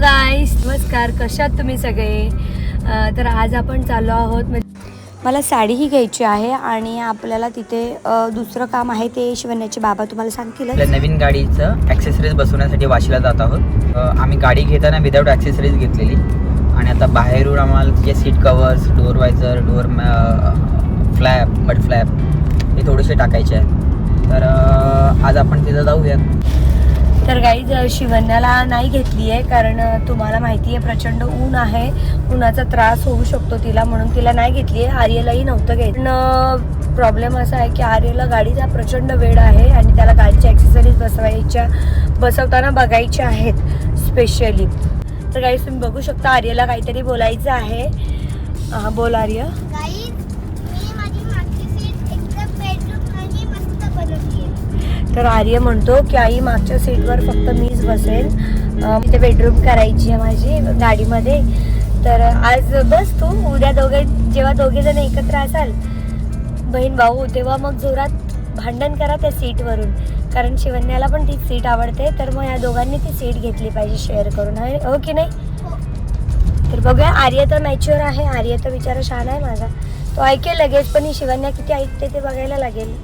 गाईस नमस्कार. कशात तुम्ही सगळे? तर आज आपण चाललो आहोत म्हणजे मला साडीही घ्यायची आहे आणि आपल्याला तिथे दुसरं काम आहे ते शिवण्याचे. बाबा तुम्हाला सांगतील नवीन गाडीचं ॲक्सेसरीज बसवण्यासाठी वाशीला जात आहोत. आम्ही गाडी घेताना विदाऊट ॲक्सेसरीज घेतलेली. आणि आता बाहेरून आम्हाला तिचे seat covers door visor door flap mud flap हे थोडेसे टाकायचे आहेत. तर आज आपण तिथं जाऊयात. तर गाईज शिवण्याला नाही घेतली आहे कारण तुम्हाला माहिती आहे प्रचंड ऊन आहे. उन्हाचा त्रास होऊ शकतो तिला म्हणून तिला नाही घेतली आहे आर्यलाही नव्हतं घेतलं प्रॉब्लेम असा आहे की आर्यला गाडीचा प्रचंड वेळ आहे आणि त्याला गाडीच्या ॲक्सेसरीज बसवायच्या बसवताना बघायच्या आहेत स्पेशली तर गाईज तुम्ही बघू शकता आर्यला काहीतरी बोलायचं आहे. बोल आर्य. तर आर्य म्हणतो की आई मागच्या सीटवर फक्त मीच बसेल. तिथे बेडरूम करायची आहे माझी गाडीमध्ये. तर आज बस तू. उद्या दोघे जेव्हा दोघे जण एकत्र असाल बहीण भाऊ तेव्हा मग जोरात भांडण करा त्या सीटवरून. कारण शिवन्याला पण ती सीट आवडते. तर मग या दोघांनी ती सीट घेतली पाहिजे शेअर करून. आहे हो की नाही? तर बघूया. आर्य तर मॅच्युअर आहे. आर्य तर बिचारा छान आहे माझा. तो ऐकेल लगेच पण ही शिवन्या किती ऐकते ते बघायला लागेल.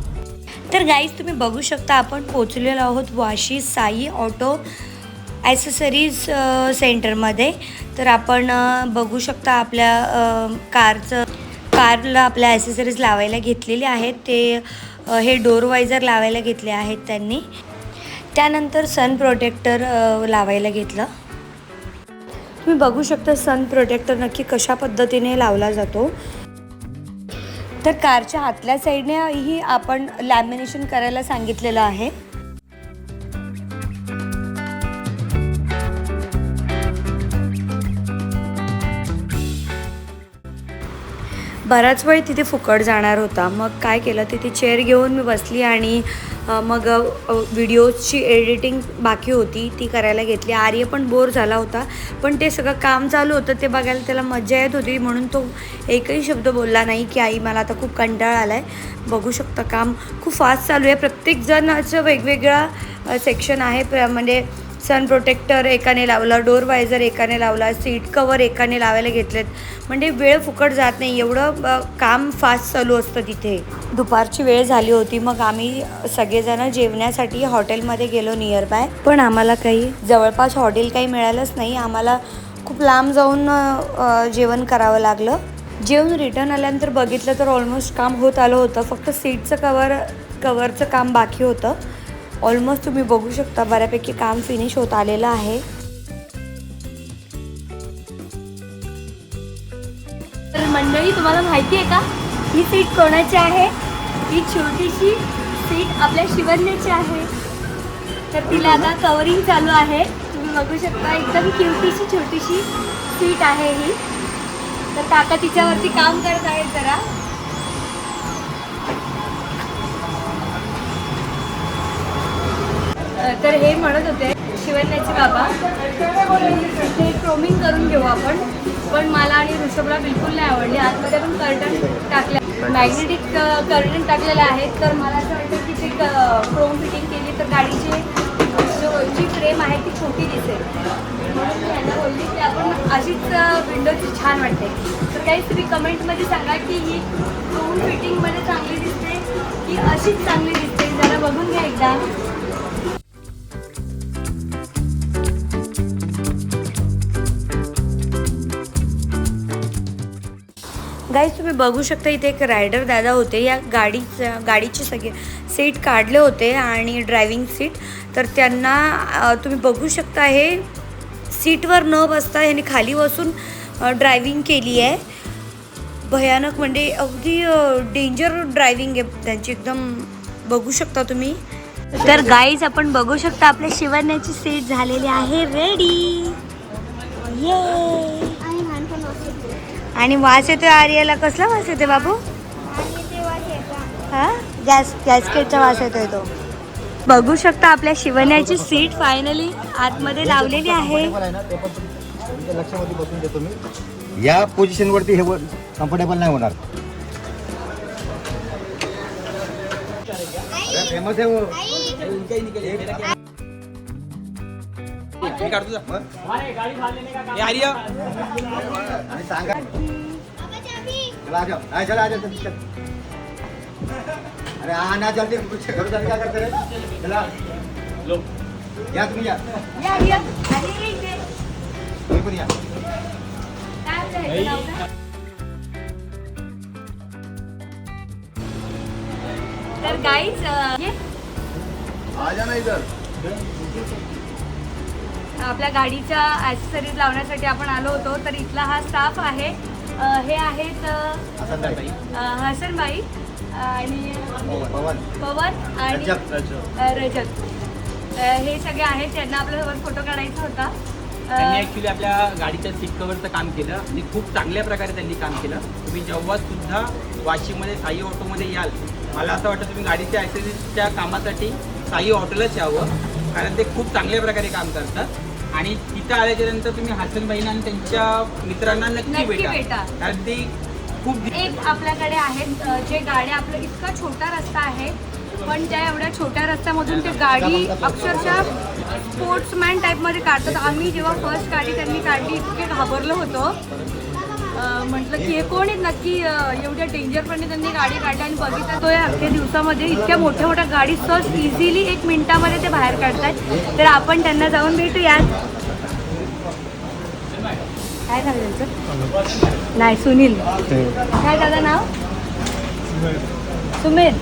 तर गाईज तुम्ही बघू शकता आपण पोचलेलो आहोत वाशी साई ऑटो ॲसेसरीज सेंटरमध्ये तर आपण बघू शकता आपल्या कारचं कारला आपल्या ॲसेसरीज लावायला घेतलेले आहेत. ते हे डोर वायझर लावायला घेतले आहेत त्यांनी. त्यानंतर सन प्रोटेक्टर लावायला घेतलं. तुम्ही बघू शकता सन प्रोटेक्टर नक्की कशा पद्धतीने लावला जातो. तर कारच्या आतल्या साईडनेही आपण लॅमिनेशन करायला सांगितलेलं आहे. बराच वेळ तिथे फुकट जाणार होता. मग काय केलं? तिथे चेअर घेऊन मी बसली आणि मग व्हिडिओजची एडिटिंग बाकी होती ती करायला घेतली. आर्य पण बोर झाला होता पण ते सगळं काम चालू होतं ते बघायला त्याला मजा येत होती म्हणून तो एकही शब्द बोलला नाही की आई मला आता खूप कंटाळा आला आहे बघू शकता काम. खूप फास्ट चालू आहे. प्रत्येकजणाचं वेगवेगळा सेक्शन आहे. प्र- म्हणजे सन प्रोटेक्टर एकाने लावला डोर वायझर एकाने लावला सीट कवर एकाने लावायला घेतलेत. म्हणजे वेळ फुकट जात नाही एवढं काम फास्ट चालू असतं तिथे. दुपारची वेळ झाली होती मग आम्ही सगळेजण जेवण्यासाठी हॉटेलमध्ये गेलो नियर बाय पण आम्हाला काही जवळपास हॉटेल काही मिळालंच नाही. आम्हाला खूप लांब जाऊन जेवण करावं लागलं. जेवण रिटर्न आल्यानंतर बघितलं तर ऑलमोस्ट काम होत आलं होतं. फक्त सीटचं कवर कवरचं काम बाकी होतं. ऑलमोस्ट तुम्ही बघू शकता बऱ्यापैकी काम फिनिश होत आलेलं आहे. तर मंडळी तुम्हाला माहिती आहे का? ही सीट कोणाची आहे? ही छोटीशी सीट आपल्या शिवन्याची आहे. तर तिला आता कवरिंग चालू आहे. तुम्ही बघू शकता एकदम क्युटीशी छोटीशी सीट आहे ही. तर काका तिच्यावरती काम करत आहे जरा. तर हे म्हणत होते शिवण्याचे बाबा ते क्रोमिंग करून घेऊ आपण पण मला आणि ऋषभला बिलकुल नाही आवडली. आतमध्ये पण कर्टन टाकल्या मॅग्नेटिक कर्टन टाकलेले आहेत तर मला असं वाटतं की ते क्रोम फिटिंग केली तर गाडीची जी फ्रेम आहे ती छोटी दिसेल. म्हणून मी यांना बोलली की आपण अशीच विंडोची छान वाटते. तर काही तुम्ही कमेंटमध्ये सांगा की ही क्रोम फिटिंगमध्ये चांगली दिसते की अशीच चांगली दिसते. जरा बघून घ्या एकदा. गाईज तुम्ही बघू शकता इथे एक रायडर दादा होते. या गाडीच्या गाडीचे सगळे सीट काढले होते आणि ड्रायव्हिंग सीट तर त्यांना तुम्ही बघू शकता हे सीटवर न बसता याने खाली बसून ड्रायव्हिंग केली आहे. भयानक म्हणजे अगदी डेंजर ड्रायव्हिंग आहे त्यांची. एकदम बघू शकता तुम्ही. तर गाईज आपण बघू शकता आपल्या शिवण्याची सीट झालेली आहे. रेडी ये आणि वास येतोय आर्याला? कसला वास येतोय बाबू? हा? गॅस गॅसकेटचा वास येतोय तो. बघू शकता आपल्या शिवण्याची सीट फायनली आतमध्ये लावलेली आहे. या पोझिशन वरती हे कम्फर्टेबल नाही होणार. सांगा चला आ जाओ. हाँ, चला आ जाओ जल्दी, चल. अरे आना जल्दी कुछ घर जाने क्या करते रहे चला. या तुम्ही या. या, या. आणि ये इथे. तुम्ही पण या? तर गाईज आ जाना इधर आपल्या गाडीच्या ॲक्सेसरीज लावण्यासाठी आपण आलो होतो तर इथला हा स्टाफ आहे. हे आहेत हसनबाई. आणि पवन. पवन आणि रजत हे सगळे आहेत त्यांना आपल्यासोबत फोटो काढायचा होता. त्यांनी आपल्या गाडीच्या सीट कव्हरचं काम केलं आणि खूप चांगल्या प्रकारे त्यांनी काम केलं. तुम्ही जेव्हा सुद्धा वाशीमध्ये साई ऑटोमध्ये याल मला असं वाटतं तुम्ही गाडीच्या ॲक्सेसरीजच्या कामासाठी साई ऑटोलाच यावं कारण ते खूप चांगल्या प्रकारे काम करतात. आणि तिथं आल्याच्यानंतर तुम्ही हसन बहिण आणि त्यांच्या मित्रांना नक्की नक्की भेटा. भेटा. कारण ते खूप एक आपल्याकडे आहेत अ, जे गाड्या आपलं इतका छोटा रस्ता आहे पण त्या एवढ्या छोट्या रस्त्यामधून ते गाडी अक्षरशः स्पोर्ट्समॅन टाईपमध्ये काढतात. आम्ही जेव्हा फर्स्ट गाडी त्यांनी काढली इतके घाबरलो होतो. म्हटलं की हे कोण आहेत? नक्की एवढ्या डेंजरपणे त्यांनी गाडी काढली आणि बघितलं तो या अख्ख्या दिवसामध्ये इतक्या मोठ्या मोठ्या गाडी सहज इझिली एक मिनिटामध्ये ते बाहेर काढतात तर आपण त्यांना जाऊन भेटूयात. काय नाव आहे त्यांचं? नाही सुनील. काय दादा नाव? सुमेध.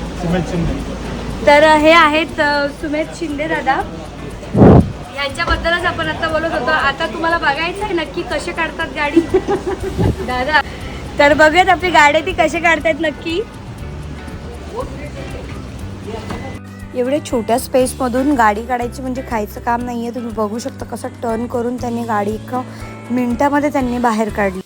तर हे आहेत सुमेध शिंदे दादा. यांच्याबद्दलच आपण आता बोलत होतो. आता तुम्हाला बघायचं आहे नक्की कसे काढतात गाडी. दादा. तर बघूयात आपली गाडी ती कसे काढतात नक्की. एवढ्या छोट्या स्पेसमधून गाडी काढायची म्हणजे खायचं काम नाही आहे तुम्ही बघू शकता कसं टर्न करून त्यांनी गाडी एका मिनिटामध्ये त्यांनी बाहेर काढली.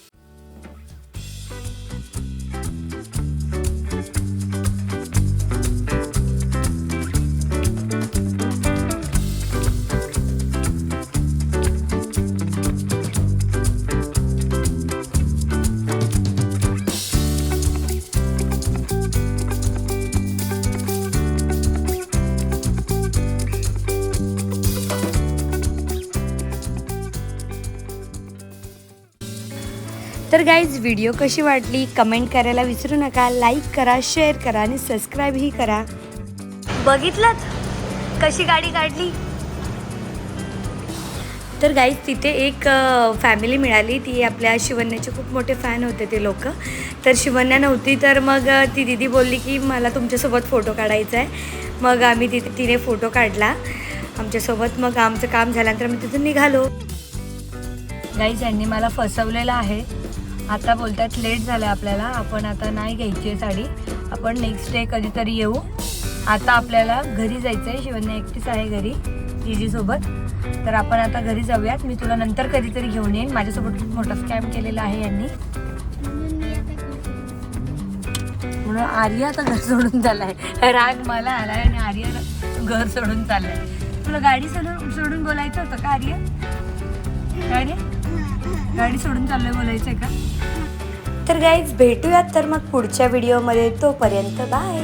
तर गाईज व्हिडिओ कशी वाटली? कमेंट करायला विसरू नका. लाईक करा शेअर करा आणि सबस्क्राईबही करा. बघितलं कशी गाडी काढली? तर गाईज तिथे एक फॅमिली मिळाली. ती आपल्या शिवण्याचे खूप मोठे फॅन होते ते लोक. तर शिवण्या नव्हती तर मग ती दिदी बोलली की मला तुमच्यासोबत फोटो काढायचा आहे मग आम्ही तिथे तिने फोटो काढला. आमच्यासोबत मग आमचं काम झाल्यानंतर आम्ही तिथून निघालो. गाईज यांनी मला फसवलेलं आहे. आता बोलतात लेट झालं आपल्याला आपण आता नाही घ्यायची आहे साडी. आपण नेक्स्ट डे कधीतरी येऊ. आता आपल्याला घरी जायचं आहे शिवन्या एकटीच आहे घरी जीजीसोबत तर आपण आता घरी जाऊयात. मी तुला नंतर कधीतरी घेऊन येईन. माझ्यासोबत मोठा स्कॅम केलेला आहे यांनी. म्हणून आर्या आता घर सोडून चाललाय. राग मला आलाय आणि आर्य घर सोडून चाललाय. तुला गाडी सोडून सोडून बोलायचं होतं का आर्य? गाडी? गाडी सोडून चाललोय बोलायचंय का? तर गाईज भेटूयात तर मग पुढच्या व्हिडिओमध्ये तोपर्यंत बाय